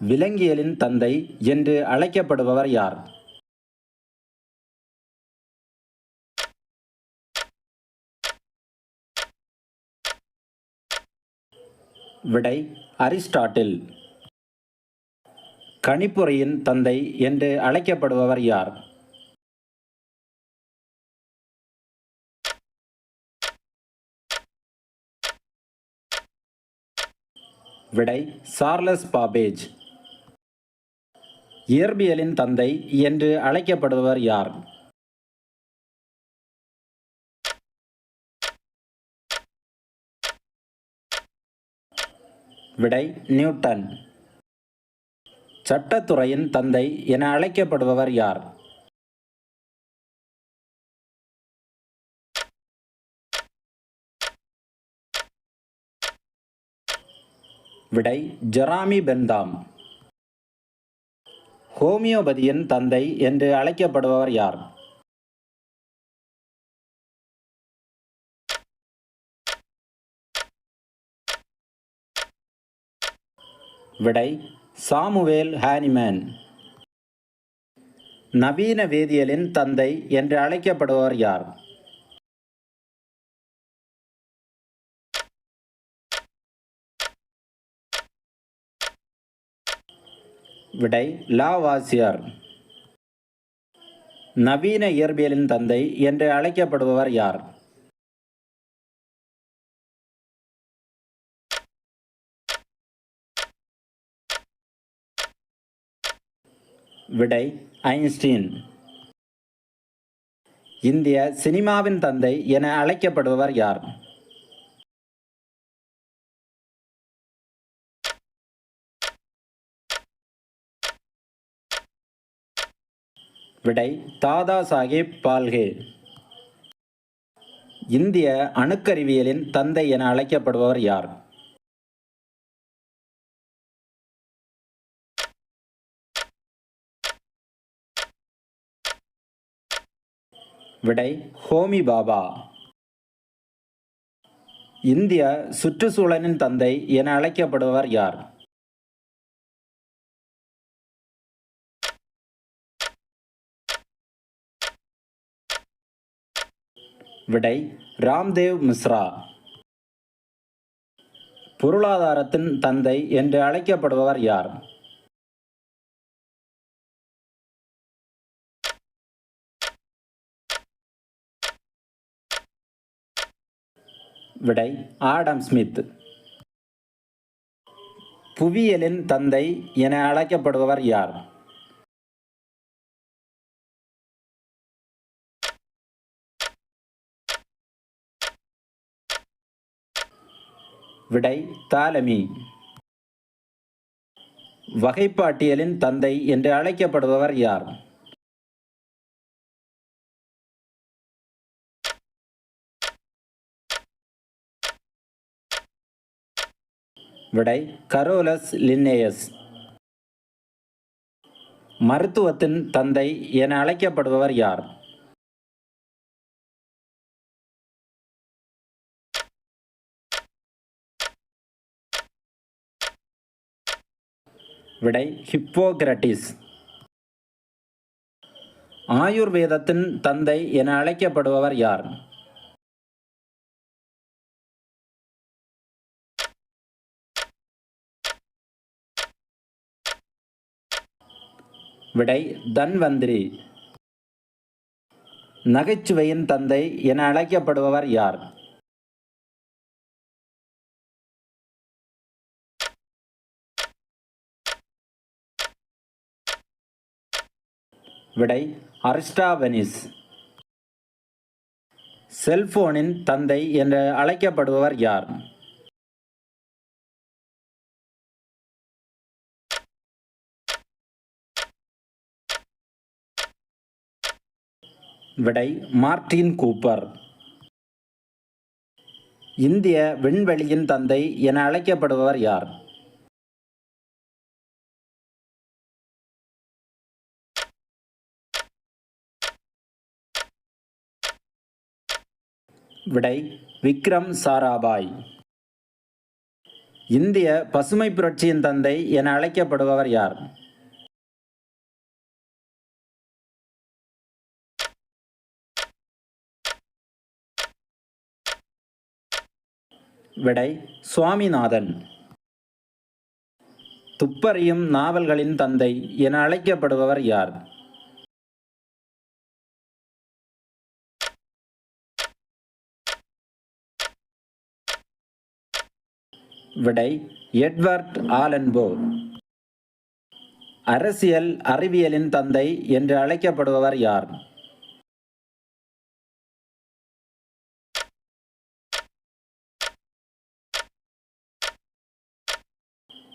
விலங்கியலின் தந்தை என்று அழைக்கப்படுபவர் யார்? விடை அரிஸ்டாட்டில். கணிப்புரையின் தந்தை என்று அழைக்கப்படுபவர் யார்? விடை சார்லஸ் பாபேஜ். இயற்பியலின் தந்தை என்று அழைக்கப்படுபவர் யார்? விடை நியூட்டன். சட்டத்துறையின் தந்தை என அழைக்கப்படுபவர் யார்? விடை ஜெராமி பெந்தாம் ஹோமியோபதியின் தந்தை என்று அழைக்கப்படுபவர் யார்? விடை சாமுவேல் ஹானிமேன். நவீன வேதியியலின் தந்தை என்று அழைக்கப்படுபவர் யார்? விடை லாவாசியர் நவீன இயற்பியலின் தந்தை என்று அழைக்கப்படுபவர் யார்? விடை ஐன்ஸ்டீன். இந்திய சினிமாவின் தந்தை என அழைக்கப்படுபவர் யார்? விடை தாதா சாஹேப் பால்கே. இந்திய அணுக்கருவியலின் தந்தை என அழைக்கப்படுபவர் யார்? விடை ஹோமி பாபா. இந்திய சுற்றுச்சூழலின் தந்தை என அழைக்கப்படுபவர் யார்? விடை ராம்தேவ் மிஸ்ரா. பொருளாதாரத்தின் தந்தை என்று அழைக்கப்படுபவர் யார்? விடை ஆடம் ஸ்மித். புவியியலின் தந்தை என அழைக்கப்படுபவர் யார்? விடை தாலமி. வகைப்பாட்டியலின் தந்தை என்று அழைக்கப்படுபவர் யார்? விடை கரோலஸ் லின்னேயஸ். மருத்துவத்தின் தந்தை என அழைக்கப்படுபவர் யார்? விடை ஹிப்போகிரட்டிஸ். ஆயுர்வேதத்தின் தந்தை என அழைக்கப்படுபவர் யார்? விடை தன்வந்திரி. நகைச்சுவையின் தந்தை என அழைக்கப்படுபவர் யார்? விடை அரிஸ்டாவெனிஸ் செல்போனின் தந்தை என்று அழைக்கப்படுபவர் யார்? விடை மார்டின் கூப்பர். இந்திய விண்வெளியின் தந்தை என அழைக்கப்படுபவர் யார்? விடை விக்ரம் சாராபாய். இந்திய பசுமை புரட்சியின் தந்தை என அழைக்கப்படுபவர் யார்? விடை சுவாமிநாதன். துப்பறியும் நாவல்களின் தந்தை என அழைக்கப்படுபவர் யார்? விடை எட்வர்ட் ஆலன்போ அரசியல் அறிவியலின் தந்தை என்று அழைக்கப்படுபவர் யார்?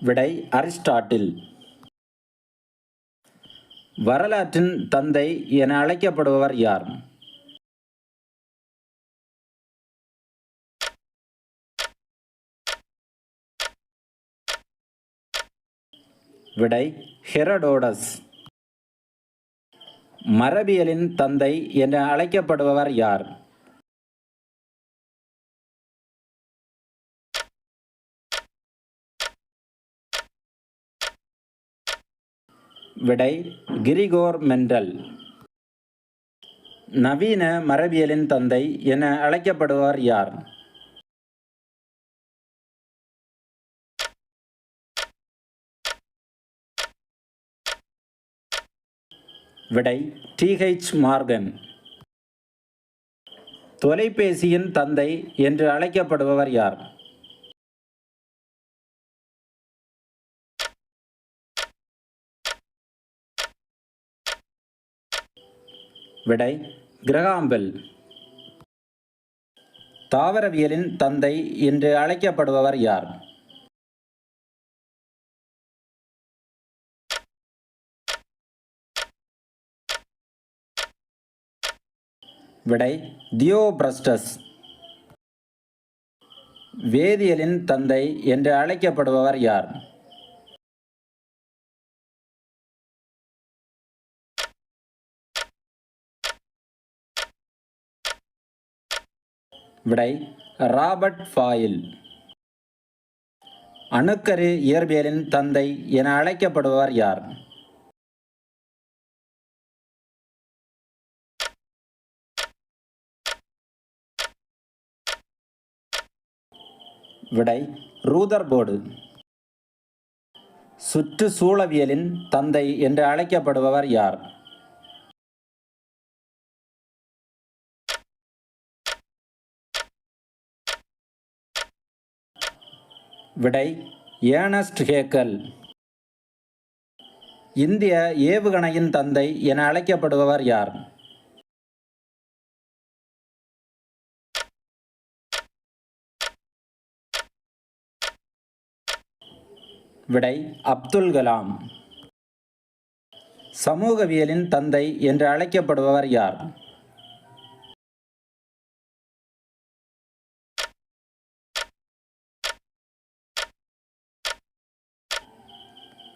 விடை அரிஸ்டாட்டில். வரலாற்றின் தந்தை என அழைக்கப்படுபவர் யார்? விடை ஹெரடோடஸ். மரபியலின் தந்தை என அழைக்கப்படுபவர் யார்? விடை கிரிகோர் மெண்டல் நவீன மரபியலின் தந்தை என அழைக்கப்படுவார் யார்? விடை டிஹெச் மார்கன். தொலைபேசியின் தந்தை என்று அழைக்கப்படுபவர் யார்? விடை கிரகாம்பெல். தாவரவியலின் தந்தை என்று அழைக்கப்படுபவர் யார்? விடை தியோபிரஸ்டஸ். வேதியியலின் தந்தை என்று அழைக்கப்படுபவர் யார்? விடை ராபர்ட் ஃபாயில். அணுக்கரு இயற்பியலின் தந்தை என அழைக்கப்படுபவர் யார்? விடை ரூதர்போர்டு சுற்றுச்சூழவியலின் தந்தை என்று அழைக்கப்படுபவர் யார்? விடை ஏனஸ்ட் ஹேக்கல். இந்திய ஏவுகணையின் தந்தை என அழைக்கப்படுபவர் யார்? விடை அப்துல் கலாம். சமூகவியலின் தந்தை என்று அழைக்கப்படுபவர் யார்?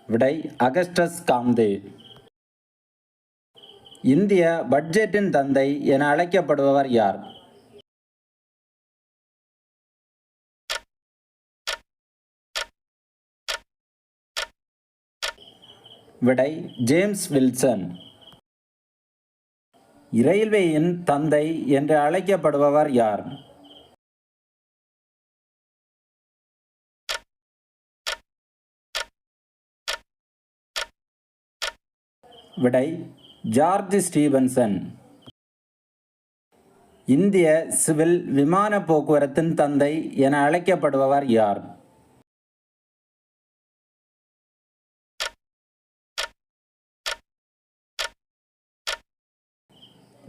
விடை அகஸ்டஸ் காம்தே. இந்திய பட்ஜெட்டின் தந்தை என அழைக்கப்படுபவர் யார்? விடை ஜேம்ஸ் வில்சன். இரயில்வேயின் தந்தை என்று அழைக்கப்படுபவர் யார்? விடை ஜார்ஜ் ஸ்டீவன்சன். இந்திய சிவில் விமான போக்குவரத்தின் தந்தை என அழைக்கப்படுபவர் யார்?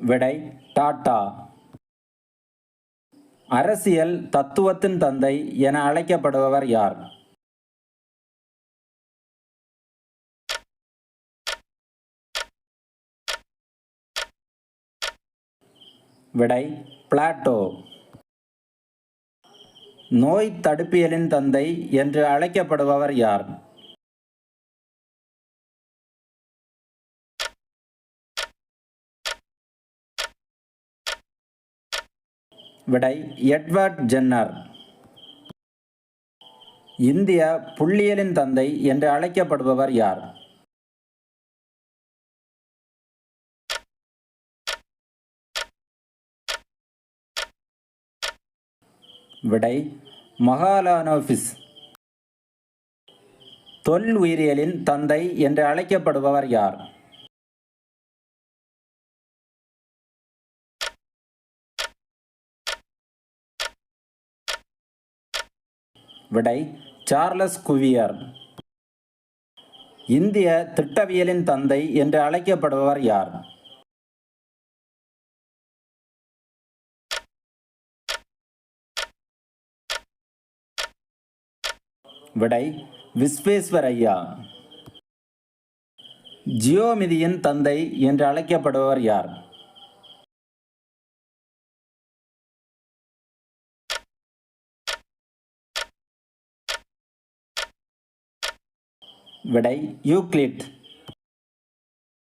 விடை டாட்டா. அரசியல் தத்துவத்தின் தந்தை என அழைக்கப்படுபவர் யார்? விடை பிளாட்டோ. நோய் தடுப்பியலின் தந்தை என்று அழைக்கப்படுபவர் யார்? விடை எட்வர்ட் ஜென்னர். இந்திய புள்ளியலின் தந்தை என்று அழைக்கப்படுபவர் யார்? விடை மகாலானோபிஸ் தொல் உயிரியலின் தந்தை என்று அழைக்கப்படுபவர் யார்? விடை சார்லஸ் குவியர். இந்திய திட்டவியலின் தந்தை என்று அழைக்கப்படுபவர் யார்? விடை விஸ்வேஸ்வரையா ஜியோமிதியின் தந்தை என்று அழைக்கப்படுபவர் யார்? விடை யூக்ளிட்.